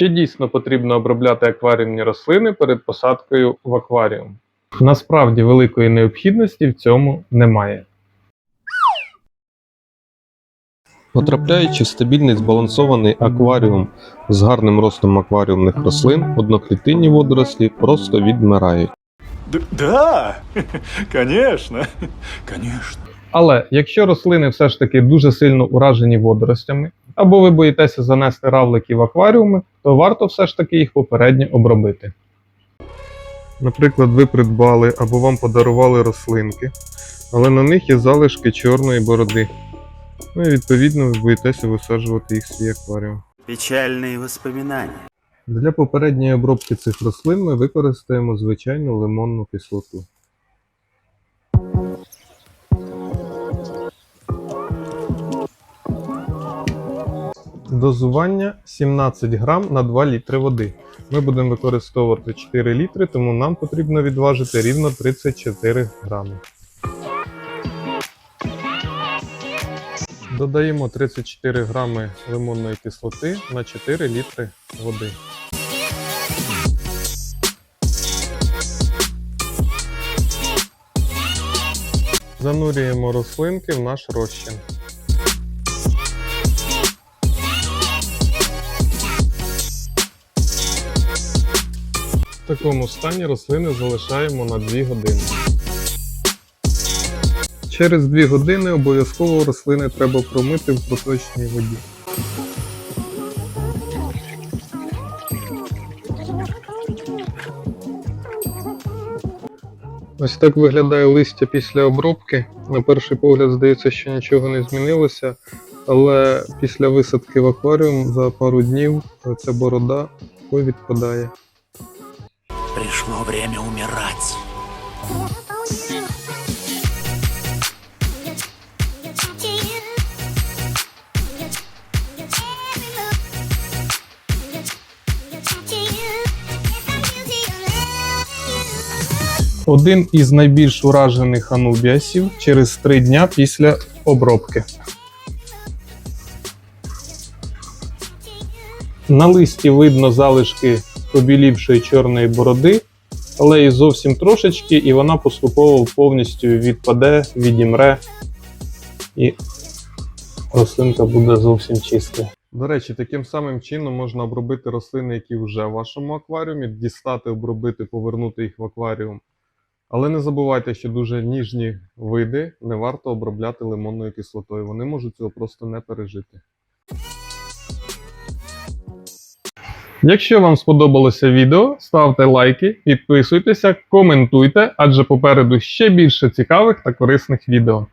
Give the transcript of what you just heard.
Чи дійсно потрібно обробляти акваріумні рослини перед посадкою в акваріум? Насправді великої необхідності в цьому немає. Потрапляючи в стабільний збалансований акваріум з гарним ростом акваріумних рослин, одноклітинні водорослі просто відмирають. Да, конечно, конечно. Але якщо рослини все ж таки дуже сильно уражені водоростями, або ви боїтеся занести равлики в акваріуми, то варто все ж таки їх попередньо обробити. Наприклад, ви придбали або вам подарували рослинки, але на них є залишки чорної бороди. Ну і відповідно ви боїтеся висаджувати їх в свій акваріум. Печальные воспоминания. Для попередньої обробки цих рослин ми використаємо звичайну лимонну кислоту. Дозування 17 грам на 2 літри води. Ми будемо використовувати 4 літри, тому нам потрібно відважити рівно 34 грами. Додаємо 34 грами лимонної кислоти на 4 літри води. Занурюємо рослинки в наш розчин. Такому стані рослини залишаємо на 2 години. Через 2 години обов'язково рослини треба промити в проточній воді. Ось так виглядає листя після обробки. На перший погляд здається, що нічого не змінилося, але після висадки в акваріум за пару днів ця борода повідпадає. Пришло время умирать. Один із найбільш уражених анубіасів через 3 дня після обробки. На листі видно залишки побілівшої чорної бороди, але і зовсім трошечки, і вона поступово повністю відпаде, відімре, і рослинка буде зовсім чиста. До речі, таким самим чином можна обробити рослини, які вже в вашому акваріумі, дістати, обробити, повернути їх в акваріум. Але не забувайте, що дуже ніжні види не варто обробляти лимонною кислотою. Вони можуть цього просто не пережити. Якщо вам сподобалося відео, ставте лайки, підписуйтеся, коментуйте, адже попереду ще більше цікавих та корисних відео.